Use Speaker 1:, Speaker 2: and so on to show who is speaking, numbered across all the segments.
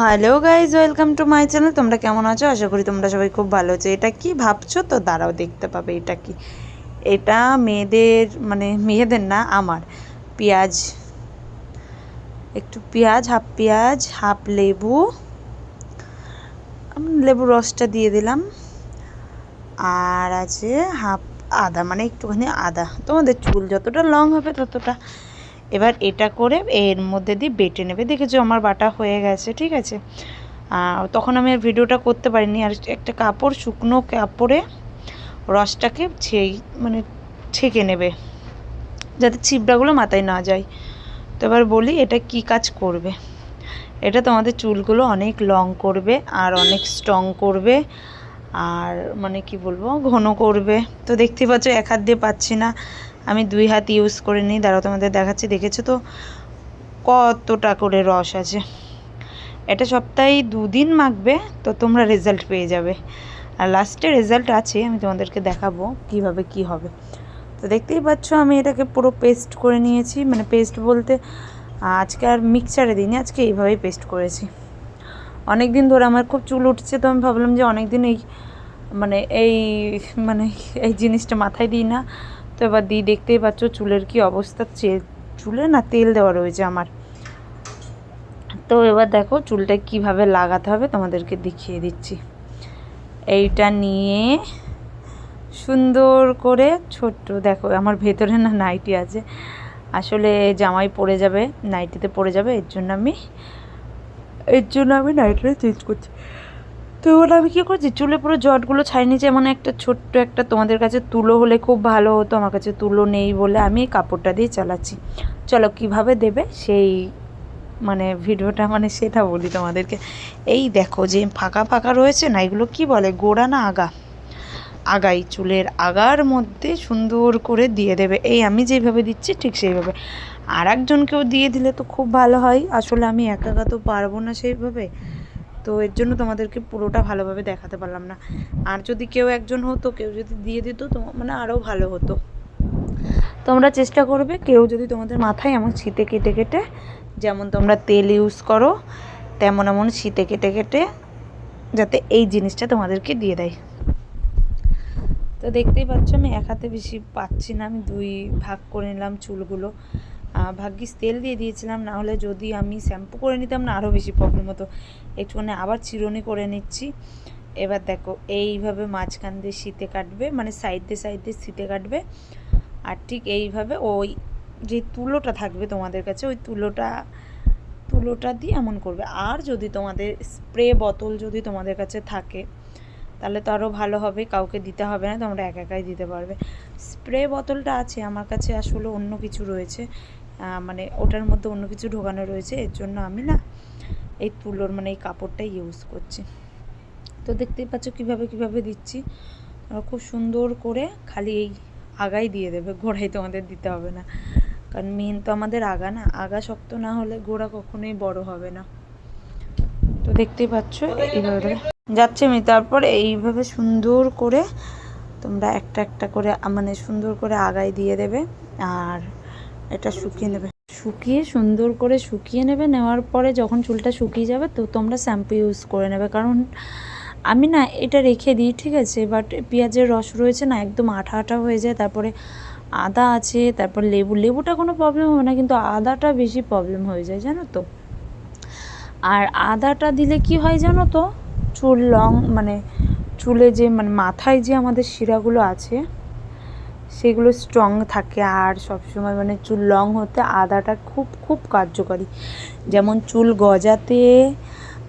Speaker 1: Hello guys welcome to my channel তোমরা কেমন আছো? আশা করি তোমরা সবাই খুব ভালো আছো। এটা কি ভাবছ? তো দাঁড়াও, দেখতে পাবে এটা কি। এটা মেয়েদের মানে মেয়েদের না, আমার। পেঁয়াজ। একটু পেঁয়াজ, হাফ পেঁয়াজ, হাফ লেবু। লেবুর রসটা দিয়ে দিলাম। আর আছে হাফ আদা মানে একটুখানি আদা। তোমাদের চুল যতটা লং হবে ততটা এবার এটা করে এর মধ্যে দিয়ে বেটে নেবে। দেখেছ আমার বাটা হয়ে গেছে, ঠিক আছে? তখন আমি আর ভিডিওটা করতে পারিনি। আর একটা কাপড়, শুকনো কাপড়ে রসটাকে ছেই মানে ছেঁকে নেবে, যাতে ছিবড়াগুলো মাথায় না যায়। তো এবার বলি, এটা কি কাজ করবে? এটা তোমাদের চুলগুলো অনেক লং করবে আর অনেক স্ট্রং করবে আর মানে কি বলব, ঘন করবে। তো দেখতে পাচ্ছ, এক হাত দিয়ে পাচ্ছি না। আমি দুই হাত ইউজ করে নিই। দাঁড়াও, তোমাদের দেখাচ্ছি। দেখেছ তো? কতটা করে রস আছে। এটা সপ্তাহে দুদিন মাখবে, তো তোমরা রেজাল্ট পেয়ে যাবে। আর লাস্টে রেজাল্ট আছে, আমি তোমাদেরকে দেখাবো কীভাবে কি হবে। তো দেখতেই পাচ্ছ, আমি এটাকে পুরো পেস্ট করে নিয়েছি। মানে পেস্ট বলতে আজকে আর মিক্সারে দিইনি, আজকে এইভাবেই পেস্ট করেছি। অনেক দিন ধরে আমার খুব চুল উঠছে, তো আমি ভাবলাম যে অনেক দিন এই মানে এই মানে এই জিনিসটা মাথায় দিই না। তো এবার দিই দেখতেই পাচ্ছ চুলের কি অবস্থা চুলে না তেল দেওয়া রয়েছে আমার। তো এবার দেখো চুলটা কীভাবে লাগাতে হবে, তোমাদেরকে দেখিয়ে দিচ্ছি। এইটা নিয়ে সুন্দর করে ছোট্ট, দেখো আমার ভেতরে না নাইটি আছে। আসলে জামাই পড়ে যাবে, নাইটিতে পড়ে যাবে, এর জন্য আমি, এর জন্য আমি নাইটিটা চেঞ্জ করছি। তো এবার আমি কী করছি? চুলে পুরো জটগুলো ছাই নিচে এমন একটা ছোট্ট একটা তোমাদের কাছে তুলো হলে খুব ভালো হতো। আমার কাছে তুলো নেই বলে আমি এই কাপড়টা দিয়ে চালাচ্ছি। চলো কীভাবে দেবে? সেই মানে ভিডিওটা মানে সেটা বলি তোমাদেরকে। এই দেখো যে ফাঁকা ফাঁকা রয়েছে না, এগুলো কি বলে? গোড়া না আগা? আগাই চুলের আগার মধ্যে সুন্দর করে দিয়ে দেবে। এই আমি যেভাবে দিচ্ছি ঠিক সেইভাবে। আর একজনকেও দিয়ে দিলে তো খুব ভালো হয়। আসলে আমি একা একা তো পারব না সেইভাবে। তো এর জন্য তোমাদেরকে পুরোটা ভালোভাবে দেখাতে পারলাম না। আর যদি কেউ একজন হতো, কেউ যদি দিয়ে দিত, তো মানে আরও ভালো হতো। তোমরা চেষ্টা করবে, কেউ যদি তোমাদের মাথায় এমন শীতে কেটে কেটে, যেমন তোমরা তেল ইউজ করো, তেমন এমন শীতে কেটে কেটে, যাতে এই জিনিসটা তোমাদেরকে দিয়ে দেয়। তো দেখতেই পাচ্ছ, আমি এক হাতে বেশি পাচ্ছি না, আমি দুই ভাগ করে নিলাম চুলগুলো। ভাগ্যিস তেল দিয়ে দিয়েছিলাম, না হলে যদি আমি শ্যাম্পু করে নিতাম না আরও বেশি প্রবলেম হতো। একটুখানি আবার চিরুনি করে নিচ্ছি। এবার দেখো, এইভাবে মাঝখান দিয়ে শীতে কাটবে মানে সাইড দিয়ে সাইড দিয়ে শীতে কাটবে। আর ঠিক এইভাবে ওই যে তুলোটা থাকবে তোমাদের কাছে, ওই তুলোটা তুলোটা দিয়ে এমন করবে। আর যদি তোমাদের স্প্রে বোতল যদি তোমাদের কাছে থাকে, তাহলে তো আরও ভালো হবে, কাউকে দিতে হবে না, তোমরা একা একাই দিতে পারবে। স্প্রে বোতলটা আছে, আমার কাছে আসলে অন্য কিছু রয়েছে। মানে ওটার মধ্যে অন্য কিছু ঢোকানো রয়েছে, এর জন্য আমি না এই তুলোর মানে এই কাপড়টাই ইউজ করছি। তো দেখতেই পাচ্ছ কীভাবে কীভাবে দিচ্ছি। খুব সুন্দর করে খালি এই আগাই দিয়ে দেবে, গোড়াই তোমাদের দিতে হবে না। কারণ মেন তো আমাদের আগা না, আগা শক্ত না হলে গোড়া কখনোই বড় হবে না। তো দেখতেই পাচ্ছ এইভাবে। যাচ্ছে আমি তারপর এইভাবে সুন্দর করে তোমরা একটা একটা করে মানে সুন্দর করে আগায় দিয়ে দেবে। আর এটা শুকিয়ে নেবে। শুকিয়ে, সুন্দর করে শুকিয়ে নেবে, নেওয়ার পরে যখন চুলটা শুকিয়ে যাবে তো তোমরা শ্যাম্পু ইউজ করে নেবে। কারণ আমি না এটা রেখে দিই, ঠিক আছে? বাট পেঁয়াজের রস রয়েছে না, একদম আঠা আঠা হয়ে যায়। তারপরে আদা আছে, তারপর লেবু। লেবুটা কোনো প্রবলেম হবে না, কিন্তু আদাটা বেশি প্রবলেম হয়ে যায়, জানো তো? আর আদাটা দিলে কি হয় জানো তো? চুল লং মানে চুলে যে মানে মাথায় যে আমাদের শিরাগুলো আছে সেগুলো স্ট্রং থাকে আর সবসময় মানে চুল লং হতে আদাটা খুব খুব কার্যকারী। যেমন চুল গজাতে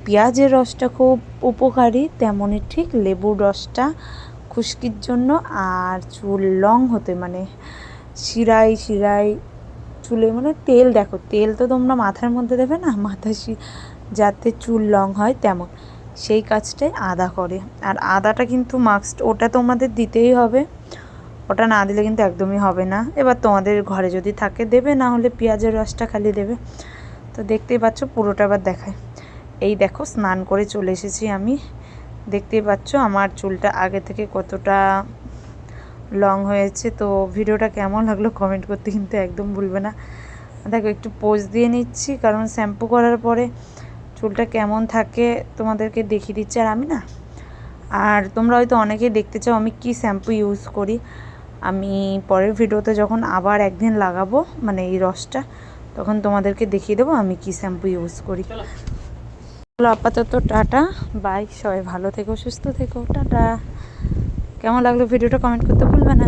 Speaker 1: পেঁয়াজের রসটা খুব উপকারী তেমনই ঠিক লেবুর রসটা খুশকির জন্য আর চুল লং হতে মানে শিরাই শিরাই চুলে মানে তেল দেখো, তেল তো তোমরা মাথার মধ্যে দেবে না, মাথা যাতে চুল লং হয় তেমন। সেই কাজটাই আদা করে। আর আদাটা কিন্তু মাস্ট ওটা তোমাদের দিতেই হবে। ওটা না দিলে কিন্তু একদমই হবে না। এবার তোমাদের ঘরে যদি থাকে, দেবে, না হলে পেঁয়াজের রসটা খালি দেবে। তো দেখতেই পাচ্ছ, পুরোটা আবার দেখায়। এই দেখো, স্নান করে চলে এসেছি আমি। দেখতেই পাচ্ছ, আমার চুলটা আগে থেকে কতটা লং হয়েছে। তো ভিডিওটা কেমন লাগল কমেন্ট করতে কিন্তু একদম ভুলবে না। দেখো, একটু পোজ দিয়ে নিচ্ছি, কারণ শ্যাম্পু করার পরে চুলটা কেমন থাকে তোমাদেরকে দেখিয়ে দিচ্ছি। আর আমি না, আর তোমরা হয়তো অনেকেই দেখতে চাও আমি কি শ্যাম্পু ইউজ করি। আমি পরের ভিডিওতে যখন আবার একদিন লাগাবো মানে এই রসটা তখন তোমাদেরকে দেখিয়ে দেবো আমি কি শ্যাম্পু ইউজ করি। চলো। আপাতত টাটা বাই সবাই ভালো থেকো সুস্থ থেকো টাটা। কেমন লাগল ভিডিওটা কমেন্ট করতে ভুলবে না।